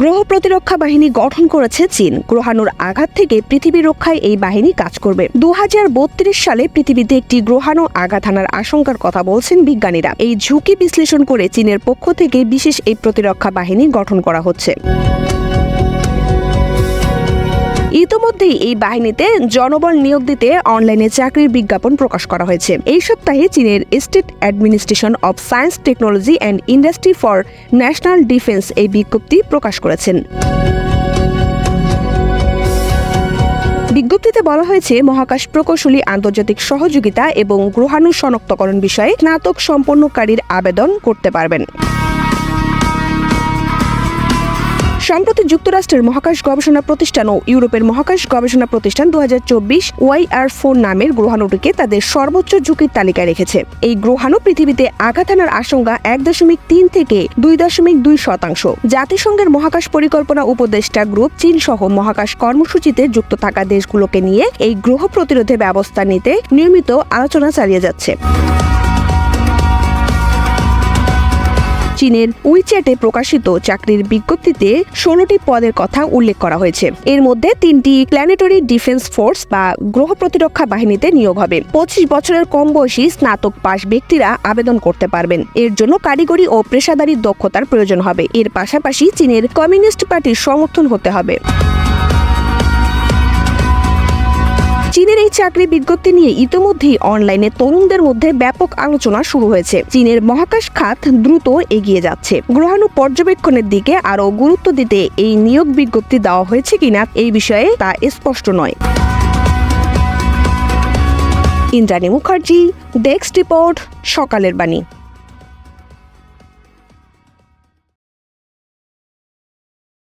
গ্রহ প্রতিরক্ষা বাহিনী গঠন করেছে চীন। গ্রহাণুর আঘাত থেকে পৃথিবী রক্ষায় এই বাহিনী কাজ করবে। দু হাজার বত্রিশ সালে পৃথিবীতে একটি গ্রহাণু আঘাত হানার আশঙ্কার কথা বলছেন বিজ্ঞানীরা। এই ঝুঁকি বিশ্লেষণ করে চীনের পক্ষ থেকে বিশেষ এই প্রতিরক্ষা বাহিনী গঠন করা হচ্ছে। ইতোমধ্যেই এই বাহিনীতে জনবল নিয়োগ দিতে অনলাইনে চাকরির বিজ্ঞাপন প্রকাশ করা হয়েছে। এই সপ্তাহে চীনের state administration of science, technology and industry for national defence এই বিজ্ঞপ্তি প্রকাশ করেছেন। বিজ্ঞপ্তিতে বলা হয়েছে, মহাকাশ প্রকৌশলী আন্তর্জাতিক সহযোগিতা এবং গ্রহাণু শনাক্তকরণ বিষয়ে স্নাতক সম্পন্নকারীর আবেদন করতে পারবেন। সম্প্রতি যুক্তরাষ্ট্রের মহাকাশ গবেষণা প্রতিষ্ঠান ও ইউরোপের মহাকাশ গবেষণা প্রতিষ্ঠান দু ওয়াই আর ফোর নামের গ্রহাণুটিকে তাদের সর্বোচ্চ ঝুঁকির তালিকায় রেখেছে। এই গ্রহাণু পৃথিবীতে আঘাত আনার আশঙ্কা এক দশমিক তিন থেকে দুই দশমিক দুই শতাংশ। জাতিসংঘের মহাকাশ পরিকল্পনা উপদেষ্টা গ্রুপ চীন সহ মহাকাশ কর্মসূচিতে যুক্ত থাকা দেশগুলোকে নিয়ে এই গ্রহ প্রতিরোধে ব্যবস্থা নিতে নিয়মিত আলোচনা চালিয়ে যাচ্ছে। চীনের উইচ্যাটে প্রকাশিত চাকরির বিজ্ঞপ্তিতে ষোলোটি পদের কথা উল্লেখ করা হয়েছে। এর মধ্যে তিনটি প্ল্যানেটরি ডিফেন্স ফোর্স বা গ্রহ প্রতিরক্ষা বাহিনীতে নিয়োগ হবে। পঁচিশ বছরের কম বয়সী স্নাতক পাশ ব্যক্তিরা আবেদন করতে পারবেন। এর জন্য কারিগরি ও পেশাদারি দক্ষতার প্রয়োজন হবে। এর পাশাপাশি চীনের কমিউনিস্ট পার্টির সমর্থন হতে হবে। চাকরি বিজ্ঞপ্তি নিয়ে ইতিমধ্যেই অনলাইনে তরুণদের মধ্যে ব্যাপক আলোচনা শুরু হয়েছে। চীনের মহাকাশ খাত দ্রুত এগিয়ে যাচ্ছে। গ্রহাণু পর্যবেক্ষণের দিকে আরও গুরুত্ব দিতে এই নিয়োগ বিজ্ঞপ্তি দেওয়া হয়েছে কিনা এই বিষয়ে তা স্পষ্ট নয়। ইন্দ্রাণী মুখার্জি, ডেস্ক রিপোর্ট, সকালের বাণী।